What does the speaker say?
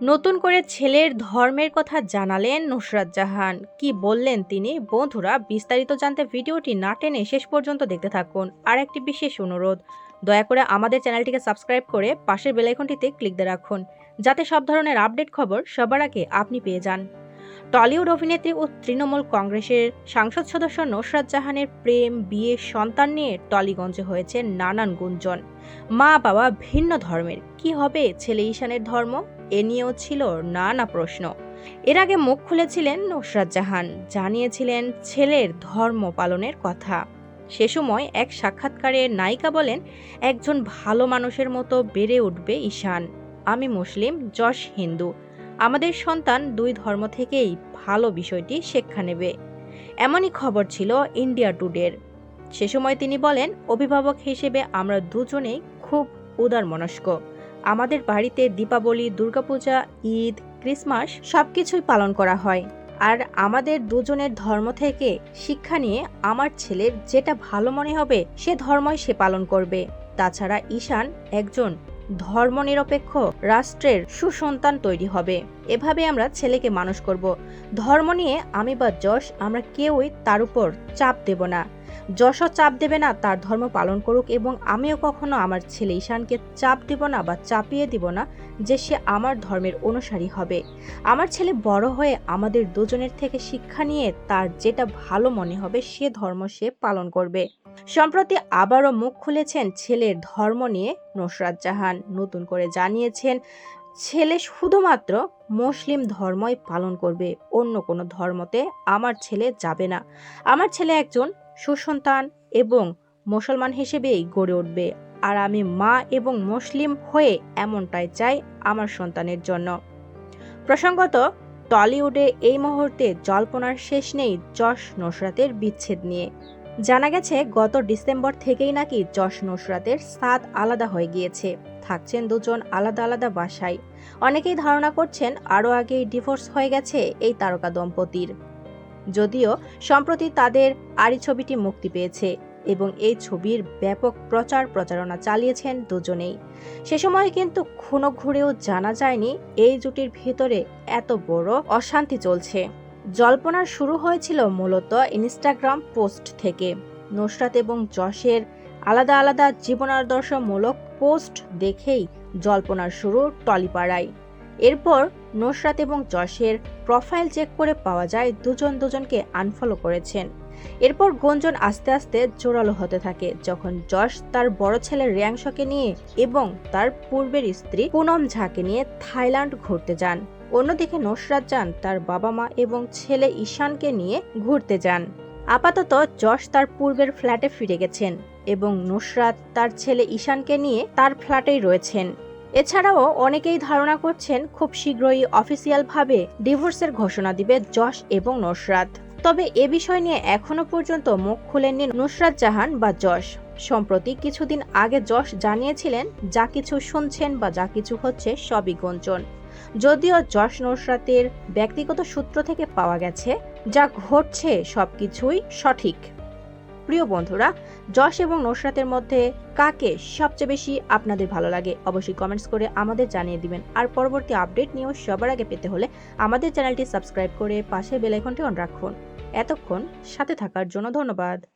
নতুন করে ছেলের ধর্মের কথা জানালেন নুসরাত জাহান। কি বললেন তিনি? বন্ধুরা, বিস্তারিত জানতে ভিডিওটি না টেনে শেষ পর্যন্ত দেখতে থাকুন। আর একটি বিশেষ অনুরোধ, দয়া করে আমাদের চ্যানেলটিকে সাবস্ক্রাইব করে পাশের বেলাইকনটিতে ক্লিক দিয়ে রাখুন, যাতে সব ধরনের আপডেট খবর সবার আগে আপনি পেয়ে যান। টলিউড অভিনেত্রী ও তৃণমূল কংগ্রেসের সাংসদ সদস্য নুসরাত জাহানের প্রেম, বিয়ে, সন্তান নিয়ে টলিগঞ্জে হয়েছে নানান গুঞ্জন। মা বাবা ভিন্ন ধর্মের। কি হবে ছেলে ঈশানের ধর্ম? এ নিয়েও ছিল নানা প্রশ্ন। এর আগে মুখ খুলেছিলেন নুসরাত জাহান। জানিয়েছিলেন ছেলের ধর্ম পালনের কথা। সে সময় এক সাক্ষাৎকারে নায়িকা বলেন, একজন ভালো মানুষের মতো বেড়ে উঠবে ঈশান। আমি মুসলিম, যশ হিন্দু। আমাদের সন্তান দুই ধর্ম থেকেই ভালো বিষয়টি শিক্ষা নেবে। এমনই খবর ছিল ইন্ডিয়া টুডের। সে সময় তিনি বলেন, অভিভাবক হিসেবে আমরা দুজনেই খুব উদার মনস্ক আমাদের বাড়িতে দীপাবলি, দুর্গাপূজা, ঈদ, ক্রিসমাস সব কিছুই পালন করা হয়। আর আমাদের দুজনের ধর্ম থেকে শিক্ষা নিয়ে আমার ছেলের যেটা ভালো মনে হবে সে ধর্মই সে পালন করবে। তাছাড়া ঈশান একজন ধর্মনিরপেক্ষ রাষ্ট্রের সুসন্তান তৈরি হবে। এভাবে আমরা ছেলেকে মানুষ করব। ধর্ম নিয়ে আমি বা যশ, আমরা কেউই তার উপর চাপ দেব না। যশও চাপ দেবে না, তার ধর্ম পালন করুক এবং আমিও কখনো আমার ছেলে ঈশানকে চাপ দেব না বা চাপিয়ে দিব না যে সে আমার ধর্মের অনুসারী হবে। আমার ছেলে বড় হয়ে আমাদের দুজনের থেকে শিক্ষা নিয়ে তার যেটা ভালো মনে হবে সে ধর্ম সে পালন করবে। সম্প্রতি আবারও মুখ খুলেছেন ছেলের ধর্ম নিয়ে নুসরাত জাহান। নতুন করে জানিয়েছেন, ছেলে শুধুমাত্র মুসলিম ধর্মই পালন করবে, অন্য কোনো ধর্মতে আমার ছেলে যাবে না। আমার ছেলে একজন সুসন্তান এবং মুসলমান হিসেবেই গড়ে উঠবে। আর আমি মা এবং মুসলিম হয়ে এমনটাই চাই আমার সন্তানের জন্য। প্রসঙ্গত, টলিউডে এই মুহূর্তে জল্পনার শেষ নেই যশ নসরাতের বিচ্ছেদ নিয়ে। জানা গেছে, গত ডিসেম্বর থেকেই নাকি যশ নুসরাতের স্বাদ আলাদা হয়ে গিয়েছে। থাকছেন দুজন আলাদা আলাদা বাসায়। অনেকেই ধারণা করছেন, আরও আগেই ডিভোর্স হয়ে গেছে এই তারকা দম্পতির। যদিও, সম্প্রতি তাদের আড়ি ছবিটি মুক্তি পেয়েছে এবং এই ছবির ব্যাপক প্রচার প্রচারণা চালিয়েছেন দুজনেই। সে সময় কিন্তু খুনো ঘুরেও জানা যায়নি, এই জুটির ভিতরে এত বড় অশান্তি চলছে। জল্পনা শুরু হয়েছিল মূলত ইনস্টাগ্রাম পোস্ট থেকে। নুসরাত এবং যশের আলাদা আলাদা জীবনাদর্শমূলক পোস্ট দেখেই জল্পনার শুরু টলিপাড়ায়। এরপর নুসরাত এবং যশের প্রোফাইল চেক করে পাওয়া যায় দুজন দুজনকে আনফলো করেছেন। এরপর গুঞ্জন আস্তে আস্তে জোরালো হতে থাকে যখন যশ তার বড় ছেলে রিয়াংশকে নিয়ে এবং তার পূর্বের স্ত্রী পুনম ঝাকে নিয়ে থাইল্যান্ড ঘুরতে যান। অন্যদিকে নুসরাত যান তার বাবা মা এবং ছেলে ঈশানকে নিয়ে ঘুরতে যান। আপাতত যশ তার পূর্বের ফ্ল্যাটে ফিরে গেছেন এবং নুসরাত তার ছেলে ঈশানকে নিয়ে তার ফ্ল্যাটেই রয়েছেন। এছাড়াও অনেকেই ধারণা করছেন খুব শীঘ্রই অফিসিয়ালভাবে ডিভোর্সের ঘোষণা দিবে যশ এবং নুসরাত। তবে এ বিষয় নিয়ে এখনও পর্যন্ত মুখ খুলেননি নুসরাত জাহান বা যশ। সম্প্রতি কিছুদিন আগে যশ জানিয়েছিলেন, যা কিছু শুনছেন বা যা কিছু হচ্ছে সবই গুঞ্জন। যদিও যশ নুসরাতের ব্যক্তিগত সূত্র থেকে পাওয়া গেছে, যা ঘটছে সবকিছুই সঠিক। প্রিয় বন্ধুরা, যশ এবং নুসরাতের মধ্যে কাকে সবচেয়ে বেশি আপনাদের ভালো লাগে, অবশ্যই কমেন্টস করে আমাদের জানিয়ে দিবেন। আর পরবর্তী আপডেট নিয়েও সবার আগে পেতে হলে আমাদের চ্যানেলটি সাবস্ক্রাইব করে পাশে বেলাইকনটি অন রাখুন। এতক্ষণ সাথে থাকার জন্য ধন্যবাদ।